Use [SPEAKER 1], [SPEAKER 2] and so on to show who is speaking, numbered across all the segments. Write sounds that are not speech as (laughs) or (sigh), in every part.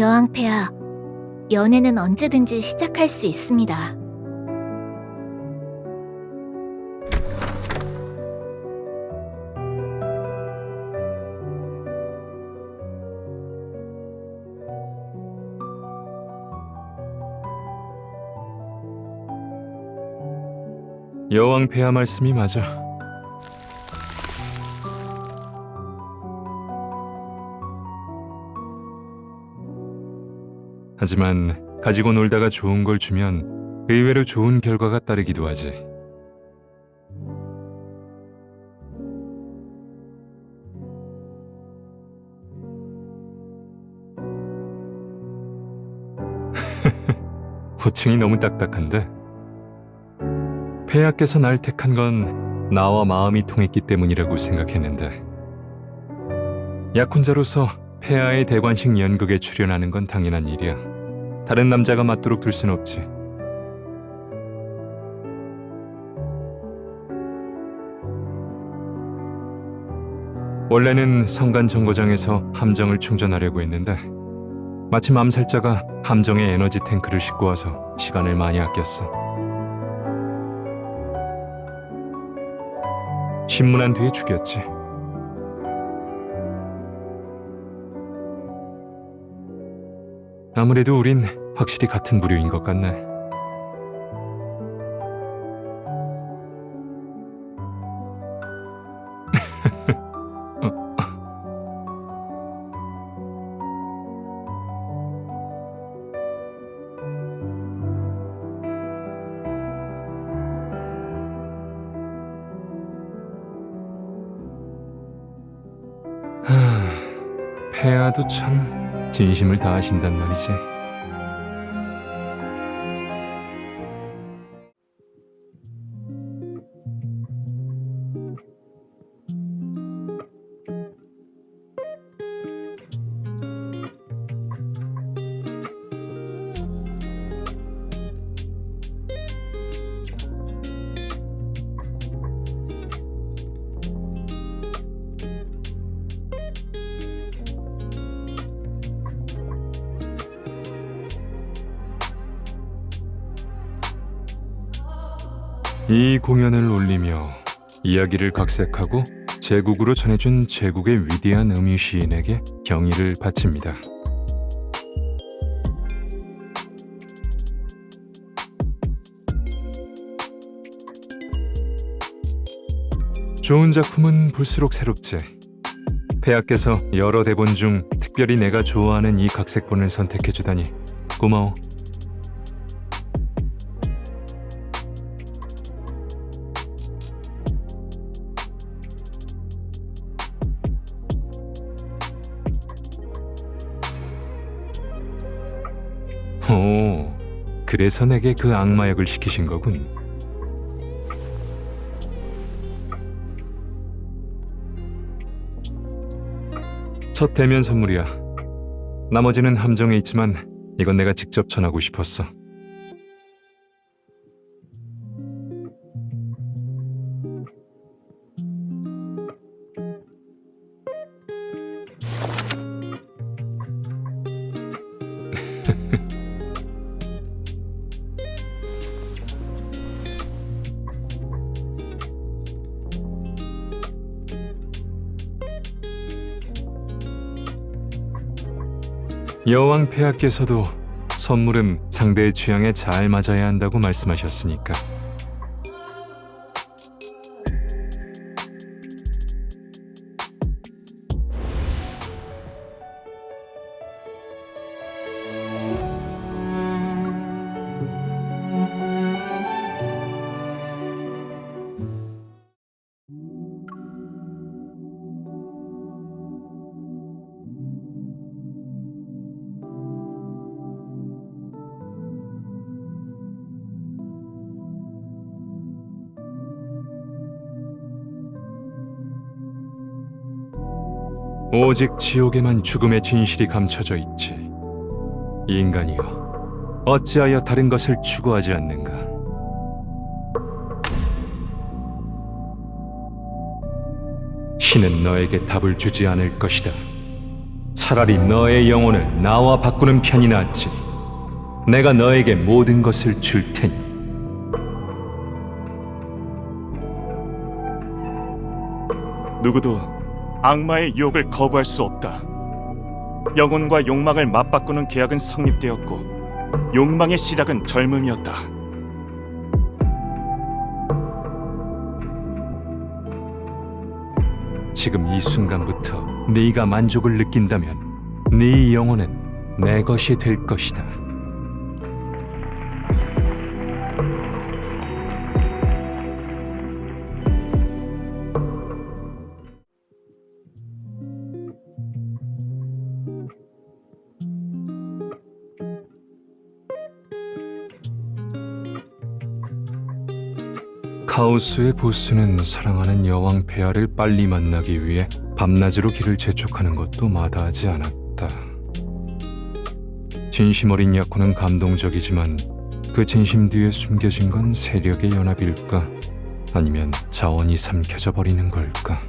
[SPEAKER 1] 여왕폐하, 연애는 언제든지 시작할 수 있습니다.
[SPEAKER 2] 여왕 폐하 말씀이 맞아. 하지만 가지고 놀다가 좋은 걸 주면 의외로 좋은 결과가 따르기도 하지. (laughs) 호칭이 너무 딱딱한데. 폐하께서 날 택한 건 나와 마음이 통했기 때문이라고 생각했는데 약혼자로서 폐하의 대관식 연극에 출연하는 건 당연한 일이야. 다른 남자가 맞도록 둘 순 없지. 원래는 성간 정거장에서 함정을 충전하려고 했는데 마침 암살자가 함정에 에너지 탱크를 싣고 와서 시간을 많이 아꼈어. 신문한 뒤에 죽였지. 아무래도 우린 확실히 같은 부류인 것 같네. (laughs) 하, 폐하도 참 진심을 다하신단 말이지. 이 공연을 올리며 이야기를 각색하고 제국으로 전해준 제국의 위대한 음유 시인에게 경의를 바칩니다. 좋은 작품은 볼수록 새롭지. 폐하께서 여러 대본 중 특별히 내가 좋아하는 이 각색본을 선택해주다니 고마워. 그래서 내게 그 악마 역을 시키신 거군. 첫 대면 선물이야. 나머지는 함정에 있지만 이건 내가 직접 전하고 싶었어. 여왕 폐하께서도 선물은 상대의 취향에 잘 맞아야 한다고 말씀하셨으니까. 오직 지옥에만 죽음의 진실이 감춰져 있지. 인간이여, 어찌하여 다른 것을 추구하지 않는가? 신은 너에게 답을 주지 않을 것이다. 차라리 너의 영혼을 나와 바꾸는 편이 낫지. 내가 너에게 모든 것을 줄 테니.
[SPEAKER 3] 누구도 악마의 유혹을 거부할 수 없다. 영혼과 욕망을 맞바꾸는 계약은 성립되었고 욕망의 시작은 젊음이었다.
[SPEAKER 2] 지금 이 순간부터 네가 만족을 느낀다면 네 영혼은 내 것이 될 것이다. 카오스의 보스는 사랑하는 여왕 베아를 빨리 만나기 위해 밤낮으로 길을 재촉하는 것도 마다하지 않았다. 진심 어린 야코는 감동적이지만 그 진심 뒤에 숨겨진 건 세력의 연합일까? 아니면 자원이 삼켜져 버리는 걸까?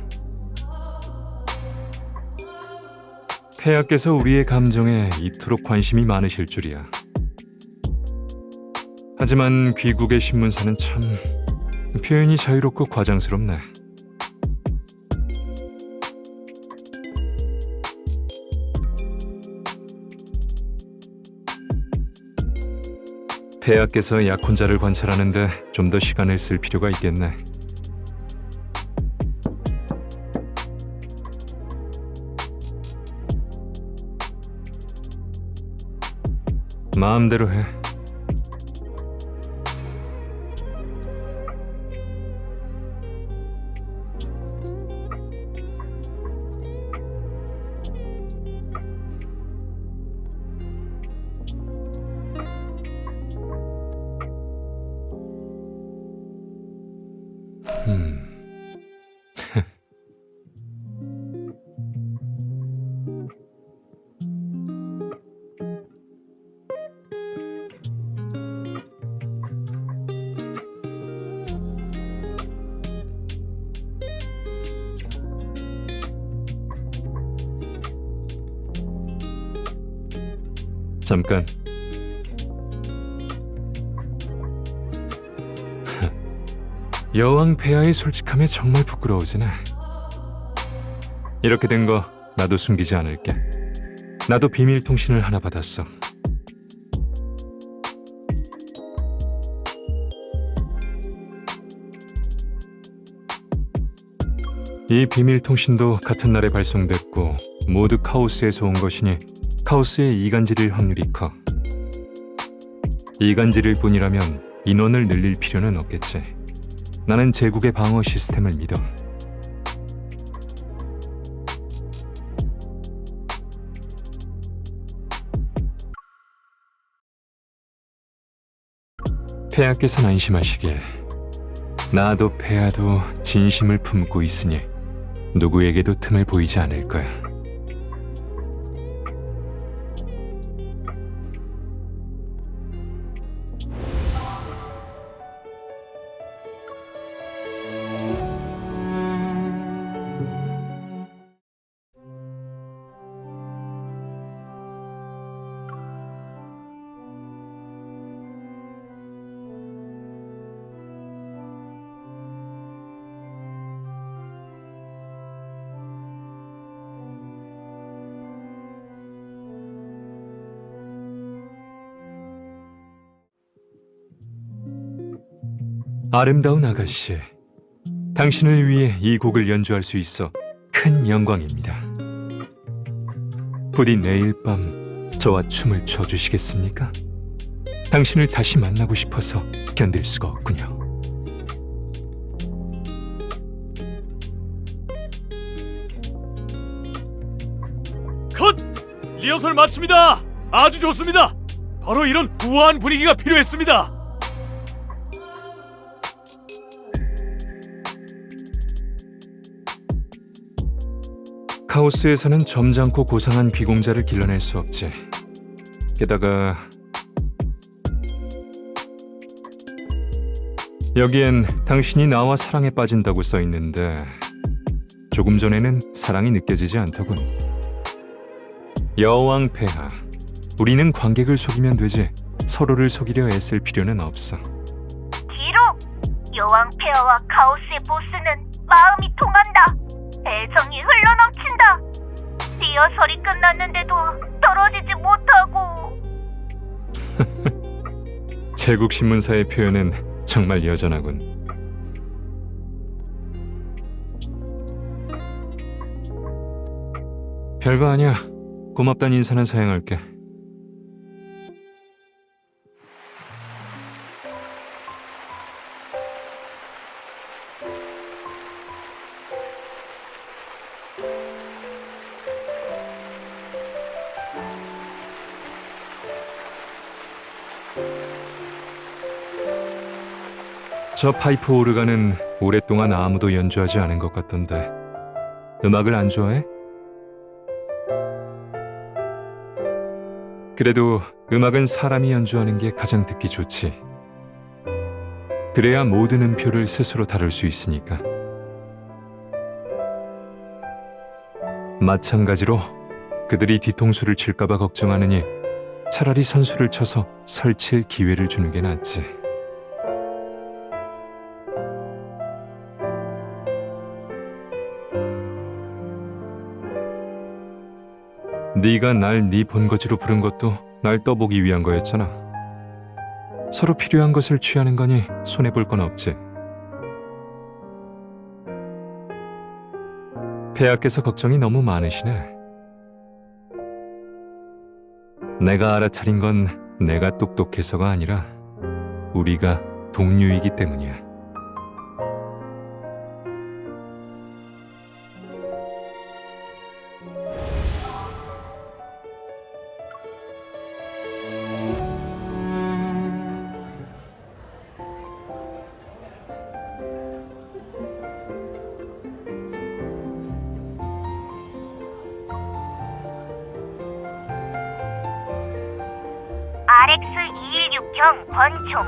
[SPEAKER 2] 폐하께서 우리의 감정에 이토록 관심이 많으실 줄이야. 하지만 귀국의 신문사는 참 표현이 자유롭고 과장스럽네. 폐하께서 약혼자를 관찰하는데 좀 더 시간을 쓸 필요가 있겠네. 마음대로 해. 잠깐. (laughs) 여왕 폐하의 솔직함에 정말 부끄러워지네. 이렇게 된 거 나도 숨기지 않을게. 나도 비밀 통신을 하나 받았어. 이 비밀 통신도 같은 날에 발송됐고 모두 카오스에서 온 것이니 카오스의 이간질일 확률이 커. 이간질일 뿐이라면 인원을 늘릴 필요는 없겠지. 나는 제국의 방어 시스템을 믿어. 폐하께서는 안심하시길. 나도 폐하도 진심을 품고 있으니 누구에게도 틈을 보이지 않을 거야. 아름다운 아가씨, 당신을 위해 이 곡을 연주할 수 있어 큰 영광입니다. 부디 내일 밤 저와 춤을 춰 주시겠습니까? 당신을 다시 만나고 싶어서 견딜 수가 없군요.
[SPEAKER 3] 컷! 리허설 마칩니다. 아주 좋습니다. 바로 이런 우아한 분위기가 필요했습니다.
[SPEAKER 2] 카오스에서는 점잖고 고상한 비공자를 길러낼 수 없지. 게다가 여기엔 당신이 나와 사랑에 빠진다고 써 있는데 조금 전에는 사랑이 느껴지지 않더군. 여왕 폐하, 우리는 관객을 속이면 되지 서로를 속이려 애쓸 필요는 없어.
[SPEAKER 4] 기록! 여왕 폐하와 카오스의 보스는 마음이 통한다. 리허설이 끝났는데도 떨어지지 못하고. (laughs)
[SPEAKER 2] 제국 신문사의 표현은 정말 여전하군. 별거 아니야. 고맙단 인사는 사양할게. 저 파이프 오르간은 오랫동안 아무도 연주하지 않은 것 같던데 음악을 안 좋아해? 그래도 음악은 사람이 연주하는 게 가장 듣기 좋지. 그래야 모든 음표를 스스로 다룰 수 있으니까. 마찬가지로 그들이 뒤통수를 칠까봐 걱정하느니 차라리 선수를 쳐서 설칠 기회를 주는 게 낫지. 네가 날 네 본거지로 부른 것도 날 떠보기 위한 거였잖아. 서로 필요한 것을 취하는 거니 손해 볼 건 없지. 폐하께서 걱정이 너무 많으시네. 내가 알아차린 건 내가 똑똑해서가 아니라 우리가 동료이기 때문이야.
[SPEAKER 4] 권총.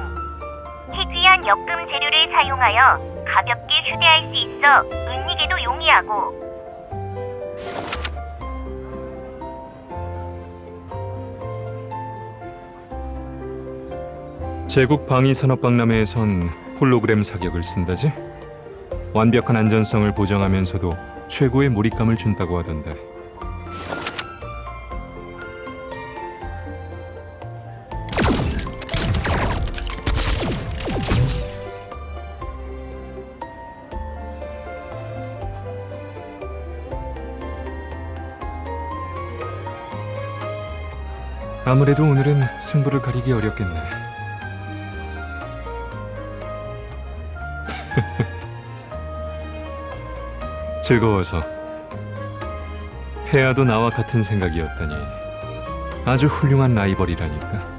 [SPEAKER 4] 희귀한 역금 재료를 사용하여 가볍게 휴대할 수 있어 은닉에도 용이하고
[SPEAKER 2] 제국 방위 산업 박람회에선 홀로그램 사격을 쓴다지? 완벽한 안전성을 보장하면서도 최고의 몰입감을 준다고 하던데. 아무래도 오늘은 승부를 가리기 어렵겠네. (laughs) 즐거워서. 폐하도 나와 같은 생각이었다니. 아주 훌륭한 라이벌이라니까.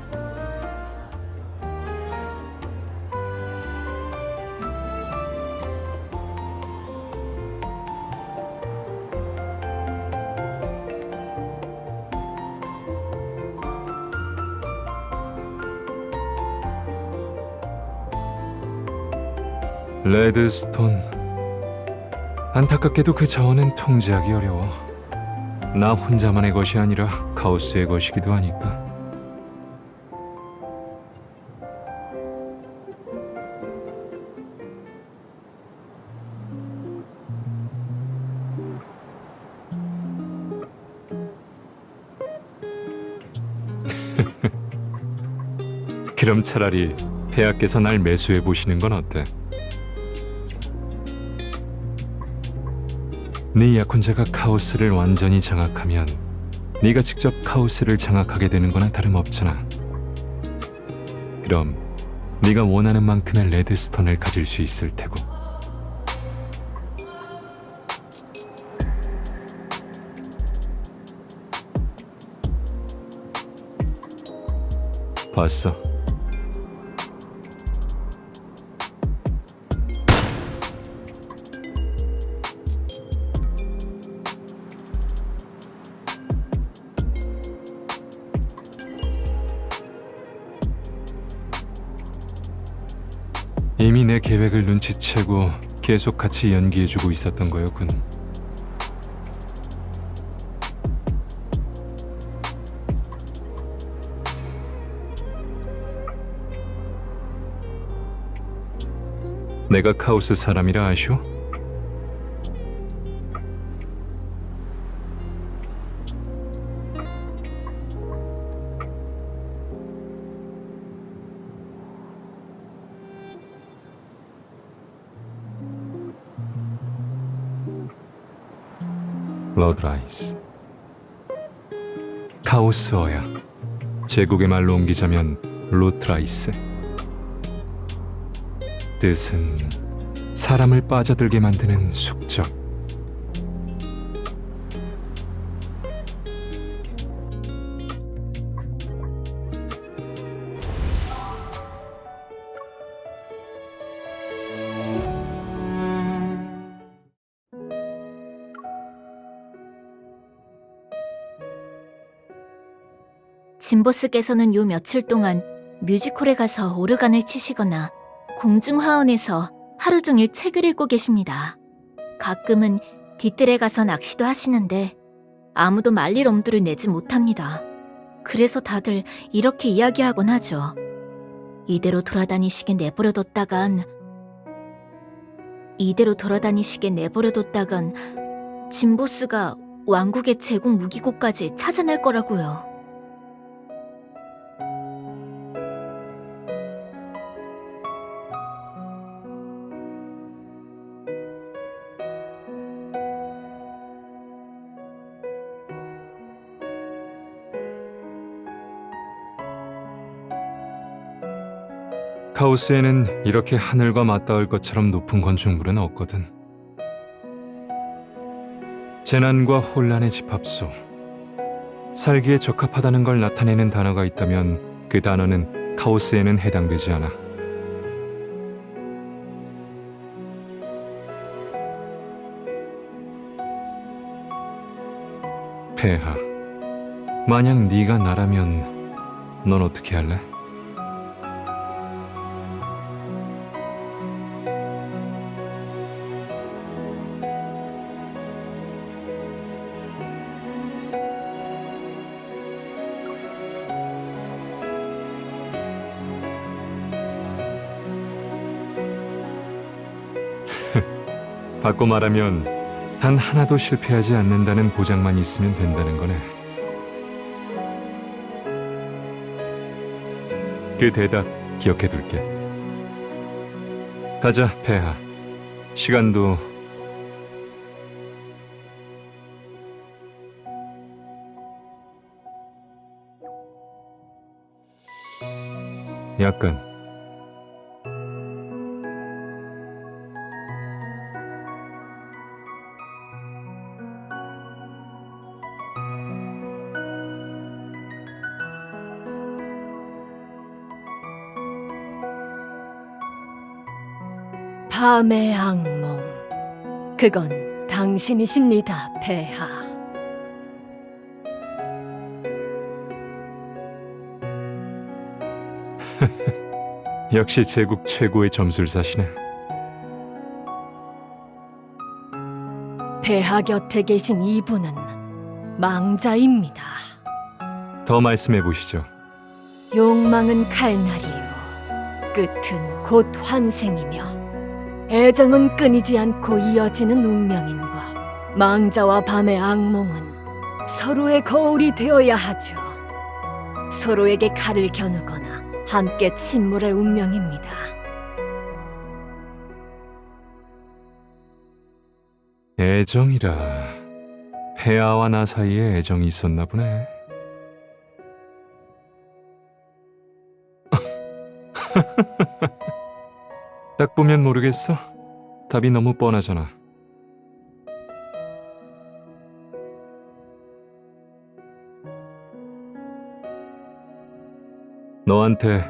[SPEAKER 2] 레드스톤. 안타깝게도 그 자원은 통제하기 어려워. 나 혼자만의 것이 아니라 카오스의 것이기도 하니까. (laughs) 그럼 차라리 폐하께서 날 매수해 보시는 건 어때? 네 약혼자가 카오스를 완전히 장악하면 네가 직접 카오스를 장악하게 되는 거나 다름없잖아. 그럼 네가 원하는 만큼의 레드스톤을 가질 수 있을 테고. 봤어. 이미 내 계획을 눈치채고 계속 같이 연기해주고 있었던 거였군. 내가 카오스 사람이라 아쇼? 러드라이스 카오스어야 제국의 말로 옮기자면 로트라이스. 뜻은 사람을 빠져들게 만드는 숙적
[SPEAKER 1] 진보스께서는 요 며칠 동안 뮤지컬에 가서 오르간을 치시거나 공중화원에서 하루 종일 책을 읽고 계십니다. 가끔은 뒤뜰에 가서 낚시도 하시는데 아무도 말릴 엄두를 내지 못합니다. 그래서 다들 이렇게 이야기하곤 하죠. 이대로 돌아다니시게 내버려뒀다간 이대로 돌아다니시게 내버려뒀다간 진보스가 왕국의 제국 무기고까지 찾아낼 거라고요.
[SPEAKER 2] 카오스에는 이렇게 하늘과 맞닿을 것처럼 높은 건축물은 없거든. 재난과 혼란의 집합소. 살기에 적합하다는 걸 나타내는 단어가 있다면 그 단어는 카오스에는 해당되지 않아. 폐하. 만약 네가 나라면 넌 어떻게 할래? 바꿔 말하면 단 하나도 실패하지 않는다는 보장만 있으면 된다는 거네. 그 대답 기억해 둘게. 가자, 폐하. 시간도 약간
[SPEAKER 5] 밤의 악몽. 그건 당신이십니다, 폐하. (laughs)
[SPEAKER 2] 역시 제국 최고의 점술사시네.
[SPEAKER 5] 폐하 곁에 계신 이분은 망자입니다.
[SPEAKER 2] 더 말씀해 보시죠.
[SPEAKER 5] 욕망은 칼날이요. 끝은 곧 환생이며 애정은 끊이지 않고 이어지는 운명인 법. 망자와 밤의 악몽은 서로의 거울이 되어야 하죠. 서로에게 칼을 겨누거나 함께 침몰할 운명입니다.
[SPEAKER 2] 애정이라 폐하와 나 사이에 애정이 있었나 보네. (laughs) 딱 보면 모르겠어. 답이 너무 뻔하잖아. 너한테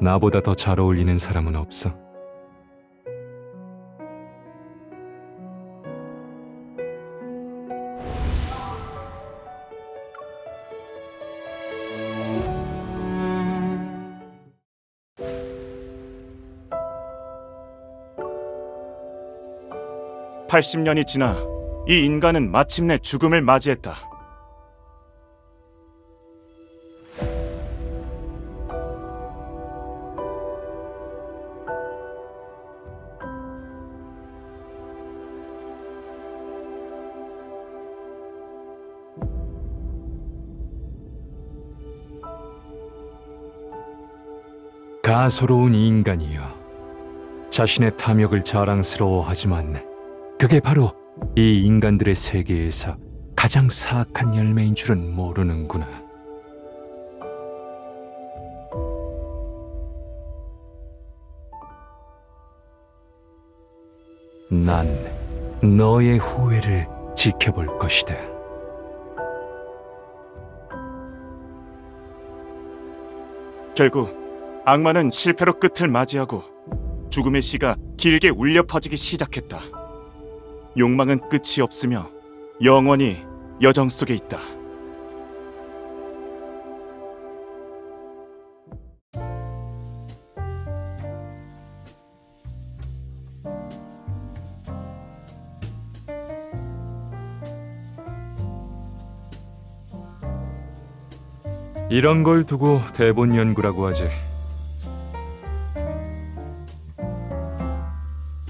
[SPEAKER 2] 나보다 더 잘 어울리는 사람은 없어.
[SPEAKER 3] 80년이 지나 이 인간은 마침내 죽음을 맞이했다.
[SPEAKER 2] 가소로운 이 인간이여 자신의 탐욕을 자랑스러워하지만 그게 바로 이 인간들의 세계에서 가장 사악한 열매인 줄은 모르는구나. 난 너의 후회를 지켜볼 것이다.
[SPEAKER 3] 결국 악마는 실패로 끝을 맞이하고 죽음의 씨가 길게 울려 퍼지기 시작했다. 욕망은 끝이 없으며 영원히 여정 속에 있다.
[SPEAKER 2] 이런 걸 두고 대본 연구라고 하지.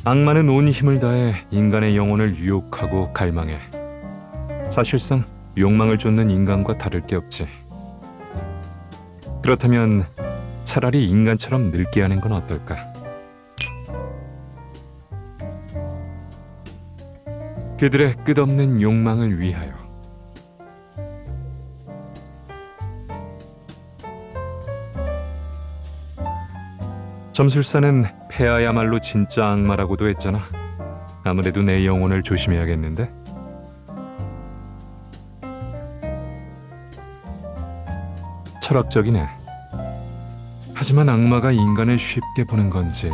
[SPEAKER 2] 악마는 온 힘을 다해 인간의 영혼을 유혹하고 갈망해. 사실상 욕망을 쫓는 인간과 다를 게 없지. 그렇다면 차라리 인간처럼 늙게 하는 건 어떨까? 그들의 끝없는 욕망을 위하여. 점술사는 폐하야말로 진짜 악마라고도 했잖아. 아무래도 내 영혼을 조심해야겠는데. 철학적이네. 하지만 악마가 인간을 쉽게 보는 건지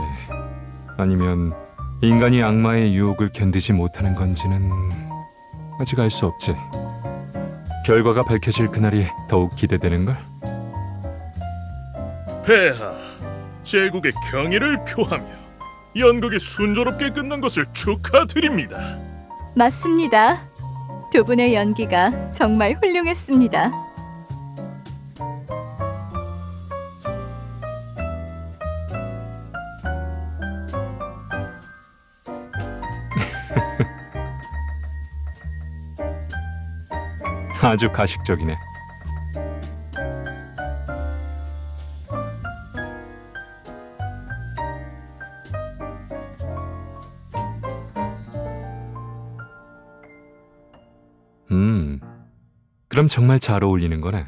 [SPEAKER 2] 아니면 인간이 악마의 유혹을 견디지 못하는 건지는 아직 알 수 없지. 결과가 밝혀질 그날이 더욱 기대되는 걸.
[SPEAKER 6] 폐하, 제국의 경의를 표하며 연극이 순조롭게 끝난 것을 축하드립니다.
[SPEAKER 7] 맞습니다. 두 분의 연기가 정말 훌륭했습니다. (laughs)
[SPEAKER 2] 아주 가식적이네. 그럼 정말 잘 어울리는 거네.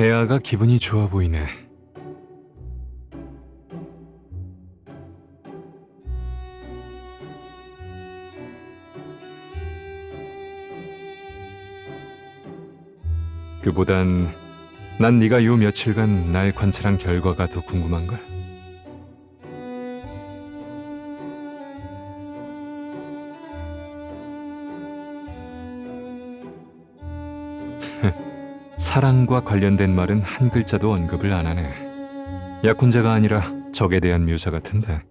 [SPEAKER 2] 배아가 기분이 좋아 보이네. 그보단 난 네가 요 며칠간 날 관찰한 결과가 더 궁금한걸. 사랑과 관련된 말은 한 글자도 언급을 안 하네. 약혼자가 아니라 적에 대한 묘사 같은데.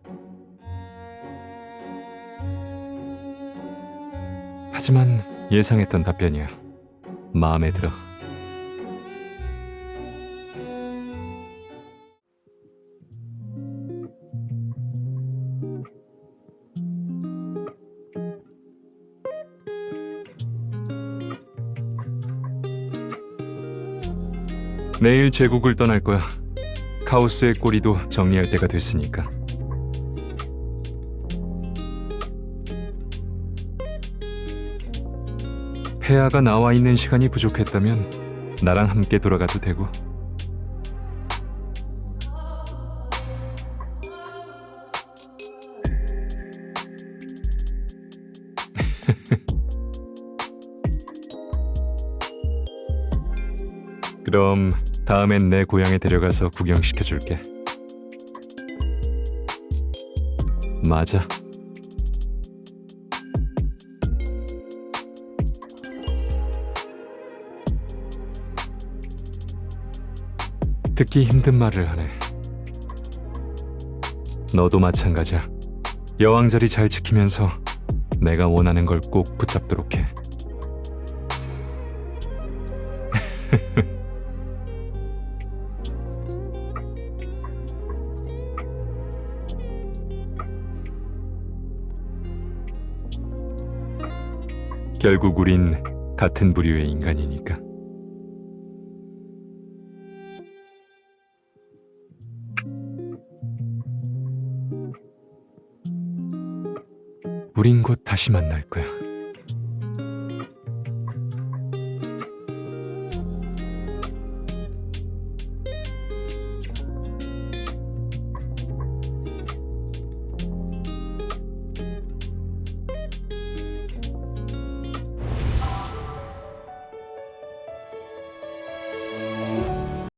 [SPEAKER 2] 하지만 예상했던 답변이야. 마음에 들어. 내일 제국을 떠날 거야. 카오스의 꼬리도 정리할 때가 됐으니까. 폐하가 나와 있는 시간이 부족했다면 나랑 함께 돌아가도 되고. (laughs) 그럼 다음엔 내 고향에 데려가서 구경시켜 줄게. 맞아. 듣기 힘든 말을 하네. 너도 마찬가지야. 여왕자리 잘 지키면서 내가 원하는 걸 꼭 붙잡도록 해. 결국 우린 같은 부류의 인간이니까. 우린 곧 다시 만날 거야.